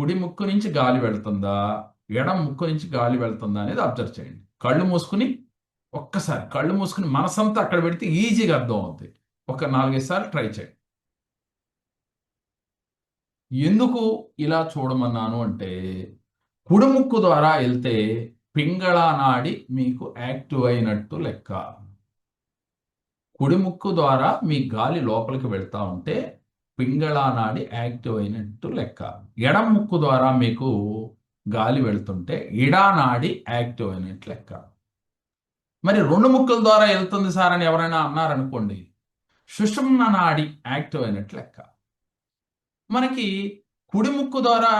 కుడి ముక్కు నుంచి గాలి వెళ్తుందా? ఎడం ముక్కు నుంచి గాలి వెళ్తుందా అనేది అబ్జర్వ్ చేయండి. కళ్ళు మూసుకుని ఒక్కసారి కళ్ళు మూసుకుని మనసంతా అక్కడ పెడితే ఈజీగా అర్థం అవుతుంది ఒక నాలుగైదు సార్లు ట్రై చేయండి. ఎందుకు ఇలా చూడమన్నాను అంటే కుడి ముక్కు ద్వారా వెళ్తే పింగళ నాడి మీకు యాక్టివ్ అయినట్టు లెక్క. కుడి ముక్కు ద్వారా మీ గాలి లోపలికి వెళ్తా ఉంటే పింగళానాడి యాక్టివ్ అయినట్టు లెక్క. ఎడం ముక్కు ద్వారా మీకు గాలి వెళ్తుంటే ఇడానాడి యాక్టివ్ అయినట్టు లెక్క. మరి రెండు ముక్కుల ద్వారా వెళ్తుంది సార్ అని ఎవరైనా అన్నారనుకోండి సుషుమ్న నాడి యాక్టివ్ అయినట్టు లెక్క. మనకి కుడి ముక్కు ద్వారా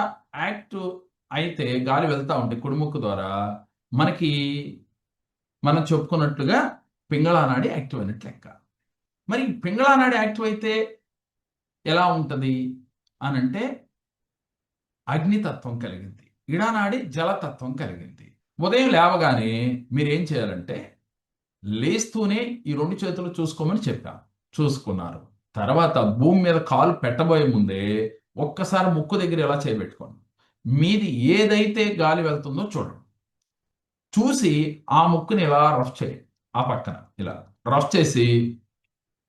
యాక్టివ్ అయితే గాలి వెళ్తూ ఉంటే కుడి ముక్కు ద్వారా మనకి మనం చెప్పుకున్నట్లుగా పింగళానాడి యాక్టివ్ అయినట్టు లెక్క. మరి పింగళానాడి యాక్టివ్ అయితే ఎలా ఉంటుంది అని అంటే అగ్నితత్వం కలిగింది. ఇడానాడి జలతత్వం కలిగింది. ఉదయం లేవగానే మీరేం చేయాలంటే లేస్తూనే ఈ రెండు చేతులు చూసుకోమని చెప్పాం. చూసుకున్నారు. తర్వాత భూమి మీద కాలు పెట్టబోయే ముందే ఒక్కసారి ముక్కు దగ్గర ఎలా చేయబెట్టుకోండి మీది ఏదైతే గాలి వెళ్తుందో చూడండి. చూసి ఆ ముక్కుని ఇలా రఫ్ చేయండి ఆ పక్కన ఇలా రఫ్ చేసి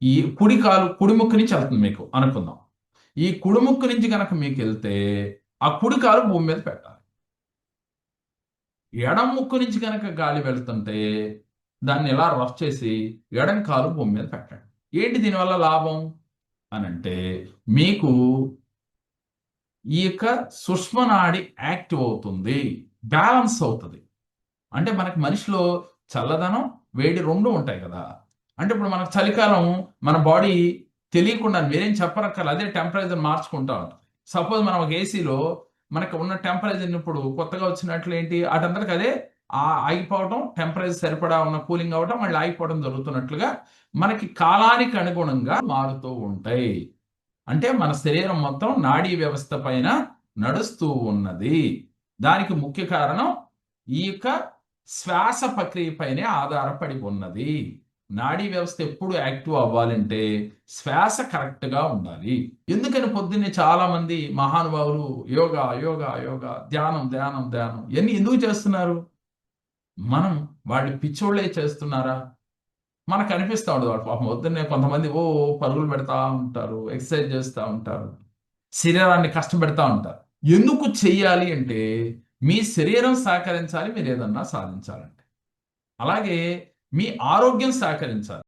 ఈ కుడి కాలు కుడిముక్కు నుంచి వెళ్తుంది మీకు అనుకుందాం. ఈ కుడి ముక్కు నుంచి కనుక మీకు వెళ్తే ఆ కుడి కాలు భూమి మీద పెట్టాలి. ఎడం ముక్కు నుంచి కనుక గాలి వెళ్తుంటే దాన్ని ఇలా రఫ్ చేసి ఎడం కాలు భూమి మీద పెట్టండి. ఏంటి దీనివల్ల లాభం? అని అంటే మీకు ఈ యొక్క సుష్మనాడి యాక్టివ్ అవుతుంది బ్యాలెన్స్ అవుతుంది. అంటే మనకి మనిషిలో చల్లదనం వేడి రెండు ఉంటాయి కదా. అంటే ఇప్పుడు మనకు చలికాలం మన బాడీ తెలియకుండా మీరేం చెప్పరక్కర్లేదు అదే టెంపరేచర్ మార్చుకుంటా ఉంటుంది. సపోజ్ మనం ఒక ఏసీలో మనకు ఉన్న టెంపరేచర్ ఇప్పుడు కొత్తగా వచ్చినట్లు ఏంటి? అటందరికి అదే ఆ ఆగిపోవడం టెంపరేచర్ సరిపడా ఉన్న కూలింగ్ అవ్వడం మళ్ళీ ఆగిపోవడం జరుగుతున్నట్లుగా మనకి కాలానికి అనుగుణంగా మారుతూ ఉంటాయి. అంటే మన శరీరం మొత్తం నాడీ వ్యవస్థ పైన నడుస్తూ ఉన్నది. దానికి ముఖ్య కారణం ఈ యొక్క శ్వాస ప్రక్రియ పైనే ఆధారపడి ఉన్నది. నాడీ వ్యవస్థ ఎప్పుడు యాక్టివ్ అవ్వాలంటే శ్వాస కరెక్ట్గా ఉండాలి. ఎందుకని పొద్దున్నే చాలా మంది మహానుభావులు యోగా యోగా యోగా ధ్యానం ధ్యానం ధ్యానం ఇవన్నీ ఎందుకు చేస్తున్నారు? మనం వాళ్ళు పిచ్చోళ్ళే చేస్తున్నారా? మనకు అనిపిస్తూ ఉండదు. వాళ్ళు పాపం పొద్దున్నే కొంతమంది ఓ పరుగులు పెడతా ఉంటారు ఎక్సర్సైజ్ చేస్తూ ఉంటారు శరీరాన్ని కష్టపెడతా ఉంటారు. ఎందుకు చెయ్యాలి అంటే మీ శరీరం సహకరించాలి మీరు ఏదన్నా సాధించాలంటే. అలాగే మీ ఆరోగ్యం సహకరించాలి.